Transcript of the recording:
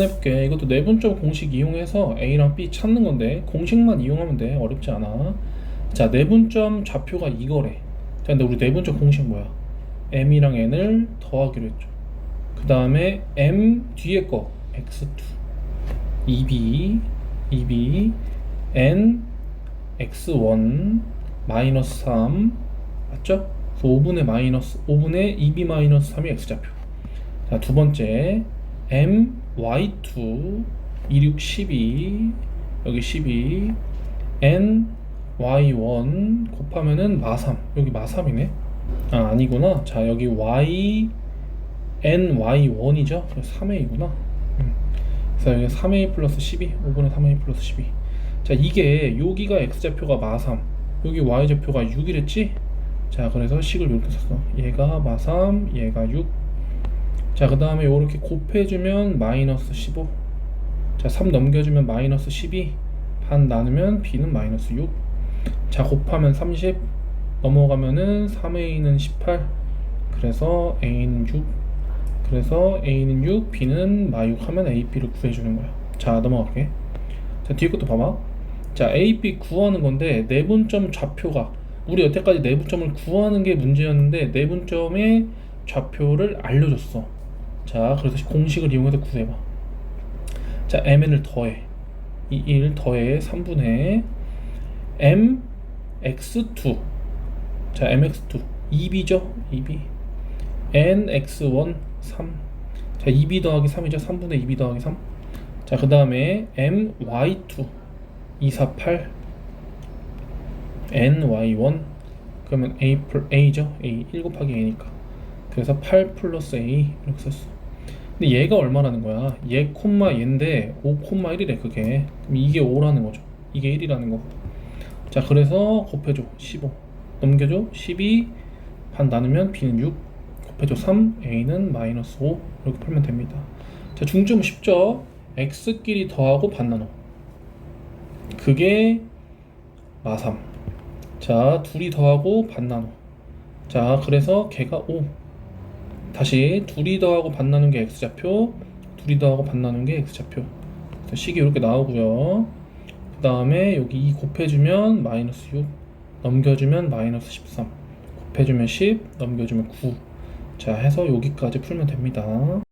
해볼게. 이것도 내분점 공식 이용해서 A랑 B 찾는 건데 공식만 이용하면 돼. 어렵지 않아. 자, 내분점 좌표가 이거래. 자, 근데 우리 내분점 공식 뭐야? M이랑 N을 더하기로 했죠. 그 다음에 M 뒤에 거 X2 2B 2B N X1 마이너스 3 맞죠? 그래서 5분의 마이너스 5분의 2B 마이너스 3이 X좌표 자, 두 번째 M Y2 26 12 여기 12 N Y1 곱하면은 마3 여기 마3이네. 아 아니구나. 자 여기 Y N Y1이죠? 3A구나. 그래서 여기 3A 플러스 12 5분의 3A 플러스 12 자 이게 여기가 X좌표가 마3 여기 Y좌표가 6이랬지? 자 그래서 식을 이렇게 썼어. 얘가 마3 얘가 6 자, 그 다음에 이렇게 곱해주면 마이너스 15. 자, 3 넘겨주면 마이너스 12. 반 나누면 b는 마이너스 6. 자, 곱하면 30. 넘어가면은 3a는 18. 그래서 a는 6. 그래서 a는 6, b는 마6 하면 a, b를 구해주는 거야. 자, 넘어갈게. 자, 뒤에 것도 봐봐. 자, a, b 구하는 건데 내분점 좌표가 우리 여태까지 내분점을 구하는 게 문제였는데 내분점의 좌표를 알려줬어. 자, 그래서 공식을 이용해서 구해봐. 자, mn을 더해. 이 1 더해 3분의 m x2. 자, mx2. 2b죠? 2b. n x1 3. 자, 2b 더하기 3이죠? 3분의 2b 더하기 3. 자, 그 다음에 m y2. 248. n y1. 그러면 a 플 a죠? a 1 곱하기 a니까. 그래서 8 플러스 a 이렇게 썼어. 근데 얘가 얼마라는 거야? 얘 콤마 얘인데 5 콤마 1이래 그게. 그럼 이게 5라는 거죠. 이게 1이라는 거. 자 그래서 곱해줘 15 넘겨줘 12 반 나누면 b는 6 곱해줘 3 a는 마이너스 5 이렇게 풀면 됩니다. 자 중점 쉽죠? x끼리 더하고 반 나눠. 그게 마3. 자 둘이 더하고 반 나눠. 자 그래서 걔가 5 다시 둘이 더하고 반 나눈 게 x좌표 둘이 더하고 반 나눈 게 x좌표. 식이 이렇게 나오고요. 그 다음에 여기 2 곱해주면 마이너스 6 넘겨주면 마이너스 13 곱해주면 10 넘겨주면 9자 해서 여기까지 풀면 됩니다